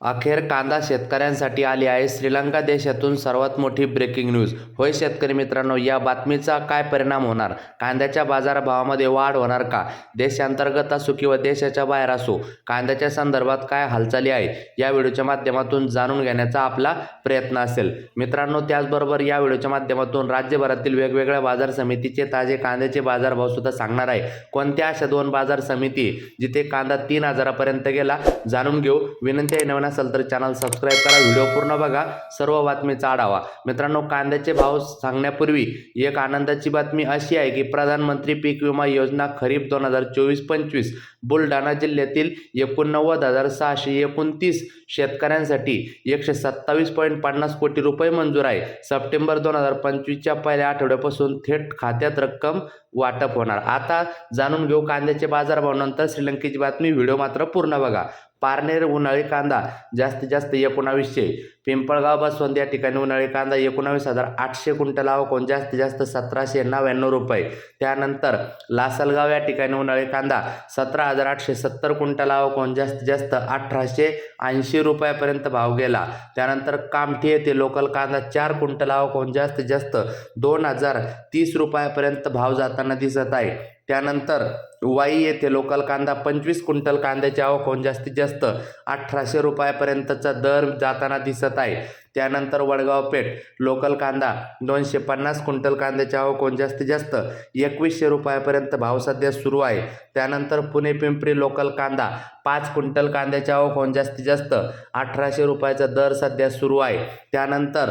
अखेर कांदा शेतकऱ्यांसाठी आली आहे. श्रीलंका देशातून सर्वात मोठी ब्रेकिंग न्यूज होय शेतकरी मित्रांनो या बातमीचा काय परिणाम होणार? कांद्याच्या बाजारभावामध्ये वाढ होणार का? देशांतर्गत असो किंवा देशाच्या बाहेर असो कांद्याच्या संदर्भात काय हालचाली आहे या व्हिडिओच्या माध्यमातून जाणून घेण्याचा आपला प्रयत्न असेल. मित्रांनो त्याचबरोबर या व्हिडिओच्या माध्यमातून राज्यभरातील वेगवेगळ्या बाजार समितीचे ताजे कांद्याचे बाजारभाव सुद्धा सांगणार आहे. कोणत्या अशा दोन बाजार समिती जिथे कांदा तीन हजारापर्यंत गेला? जाणून घेऊ. विनंती आहे नवीन नसाल तर चॅनल सबस्क्राईब करा. व्हिडिओ पूर्ण बघा. सर्व बातमीचा आढावा मित्रांनो कांद्याचे भाव सांगण्यापूर्वी एक आनंदाची बातमी अशी आहे की प्रधानमंत्री पीक विमा योजना खरीप दोन हजार चोवीस पंचवीस बुलढाणा जिल्ह्यातील एकोणनव्वद हजार सहाशे एकोणतीस शेतकऱ्यांसाठी एकशे सत्तावीस पॉईंट पन्नास कोटी रुपये मंजूर आहे. सप्टेंबर दोन हजार पंचवीसच्या पहिल्या आठवड्यापासून थेट खात्यात रक्कम वाटप होणार. आता जाणून घेऊ कांद्याचे बाजारभाव. नंतर श्रीलंकेची बातमी. व्हिडिओ मात्र पूर्ण बघा. पारनेर उन्हाळी कांदा जास्तीत जास्त एकोणावीसशे. पिंपळगाव बसवंत या ठिकाणी उन्हाळी कांदा एकोणावीस हजार आठशे क्विंटल आवक जास्तीत जास्त सतराशे नव्याण्णव रुपये. त्यानंतर लासलगाव या ठिकाणी उन्हाळी कांदा सतरा हजार आठशे सत्तर क्विंटल आवक जास्तीत जास्त अठराशे ऐंशी रुपयापर्यंत भाव गेला. त्यानंतर कामठी येथे लोकल कांदा चार क्विंटल आवक जास्तीत जास्त दोन हजार तीस रुपयापर्यंत भाव जाताना दिसत आहे. त्यानंतर वाई येथे लोकल कांदा पंचवीस क्विंटल कांद्याची आवक होऊन जास्तीत जास्त अठराशे रुपयापर्यंतचा दर जाताना दिसत आहे. त्यानंतर वडगाव पेठ लोकल कांदा दोनशे पन्नास क्विंटल कांद्याची आवक होऊन जास्तीत जास्त एकवीसशे रुपयापर्यंत भाव सध्या सुरू आहे. त्यानंतर पुणे पिंपरी लोकल कांदा पाच क्विंटल कांद्याची आवक होऊन जास्तीत जास्त अठराशे रुपयाचा दर सध्या सुरू आहे. त्यानंतर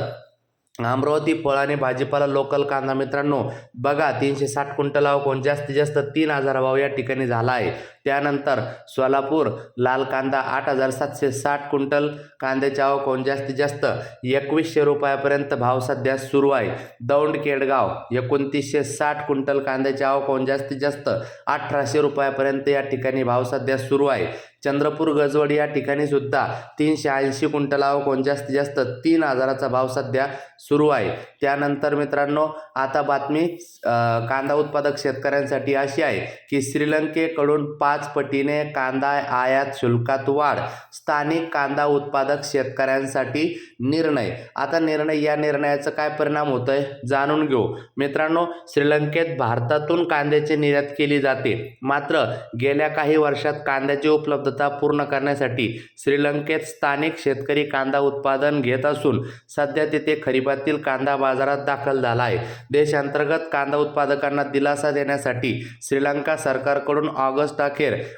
अमरावती फळ आणि भाजीपाला लोकल कांदा मित्रांनो बघा तीनशे साठ क्विंटल कोण जास्तीत जास्त तीन हजार भाव या ठिकाणी झाला आहे. त्यानंतर सोलापूर लाल कांदा आठ हजार सातशे साठ क्विंटल कांद्याची आवक होऊन जास्तीत जास्त एकवीसशे रुपयापर्यंत भाव सध्या सुरू आहे. दौंड केडगाव एकोणतीसशे साठ क्विंटल कांद्याची आवक होऊन जास्तीत जास्त अठराशे रुपयापर्यंत या ठिकाणी भाव सध्या सुरू आहे. चंद्रपूर गजवड या ठिकाणी सुद्धा तीनशे ऐंशी कुंटल आवक होऊन जास्तीत जास्त तीन हजाराचा भाव सध्या सुरू आहे. त्यानंतर मित्रांनो आता बातमी कांदा उत्पादक शेतकऱ्यांसाठी अशी आहे की श्रीलंकेकडून पा पाच पटीने कांदा आयात शुल्कात वाढ स्थानिक कांदा उत्पादक शेतकऱ्यांसाठी निर्णय. आता निर्णय या निर्णयाचा काय परिणाम होत आहे जाणून घेऊ. मित्रांनो श्रीलंकेत भारतातून कांद्याची निर्यात केली जाते. मात्र गेल्या काही वर्षात कांद्याची उपलब्धता पूर्ण करण्यासाठी श्रीलंकेत स्थानिक शेतकरी कांदा उत्पादन घेत असून सध्या तिथे खरीपातील कांदा बाजारात दाखल झाला आहे. देशांतर्गत कांदा उत्पादकांना दिलासा देण्यासाठी श्रीलंका सरकारकडून ऑगस्ट अखेर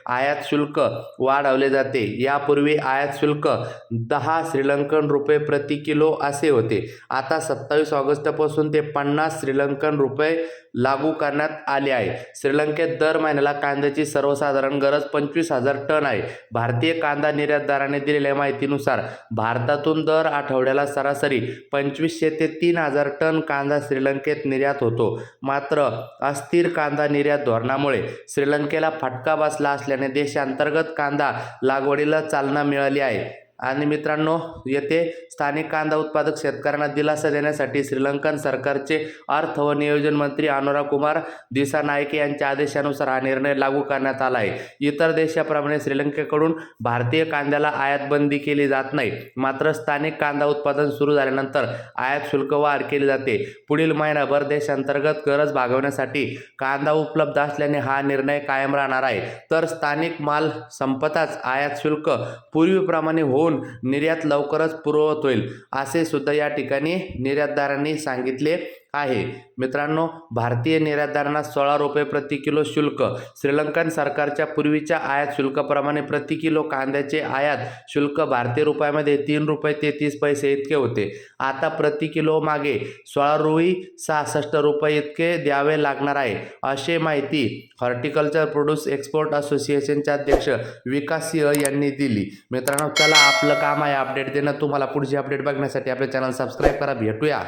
आयात शुल्क वाढवले जाते. यापूर्वी आयात शुल्क दहा श्रीलंकन रुपये प्रति किलो असे होते. आता सत्तावीस ऑगस्टपासून ते पन्नास श्रीलंकन रुपये लागू करण्यात आले आहे. श्रीलंकेत दर महिन्याला कांद्याची सर्वसाधारण गरज पंचवीस हजार टन आहे. भारतीय कांदा निर्यातदाराने दिलेल्या माहितीनुसार भारतातून दर आठवड्याला सरासरी पंचवीसशे ते तीन हजार टन कांदा श्रीलंकेत निर्यात होतो. मात्र अस्थिर कांदा निर्यात धोरणामुळे श्रीलंकेला फटका बसला असल्याने देशांतर्गत कांदा लागवडीला चालना मिळाली आहे. आणि मित्रांनो येथे स्थानिक कांदा उत्पादक शेतकऱ्यांना दिलासा देण्यासाठी श्रीलंकन सरकारचे अर्थ व नियोजन मंत्री अनुराग कुमार दिसानायके यांच्या आदेशानुसार हा निर्णय लागू करण्यात आला आहे. इतर देशाप्रमाणे श्रीलंकेकडून भारतीय कांद्याला आयात बंदी केली जात नाही. मात्र स्थानिक कांदा उत्पादन सुरू झाल्यानंतर आयात शुल्क वाढ केली जाते. पुढील महिनाभर देशांतर्गत गरज भागवण्यासाठी कांदा उपलब्ध असल्याने हा निर्णय कायम राहणार आहे. तर स्थानिक माल संपताच आयात शुल्क पूर्वीप्रमाणे होऊन निर्यात लवकरच पूर्ववत होईल. असे सुद्धा या ठिकाणी निर्यातदारांनी सांगितले. आहे. मित्रांनो भारतीय निर्यातदारांना सोळा रुपये प्रति किलो शुल्क श्रीलंकन सरकारच्या पूर्वीच्या आयात शुल्काप्रमाणे प्रति किलो कांद्याचे आयात शुल्क भारतीय रुपयामध्ये तीन रुपये तेहतीस पैसे इतके होते. आता प्रति किलो मागे सोळा रुई सहासष्ट रुपये इतके द्यावे लागणार आहे अशी माहिती हॉर्टिकल्चर प्रोड्यूस एक्सपोर्ट असोसिएशनचे अध्यक्ष विकास सिंह यांनी दिली. मित्रांनो चला आपलं काम आहे अपडेट देणं. तुम्हाला पुढची अपडेट बघण्यासाठी आपले चॅनल सबस्क्राईब करा. भेटूया.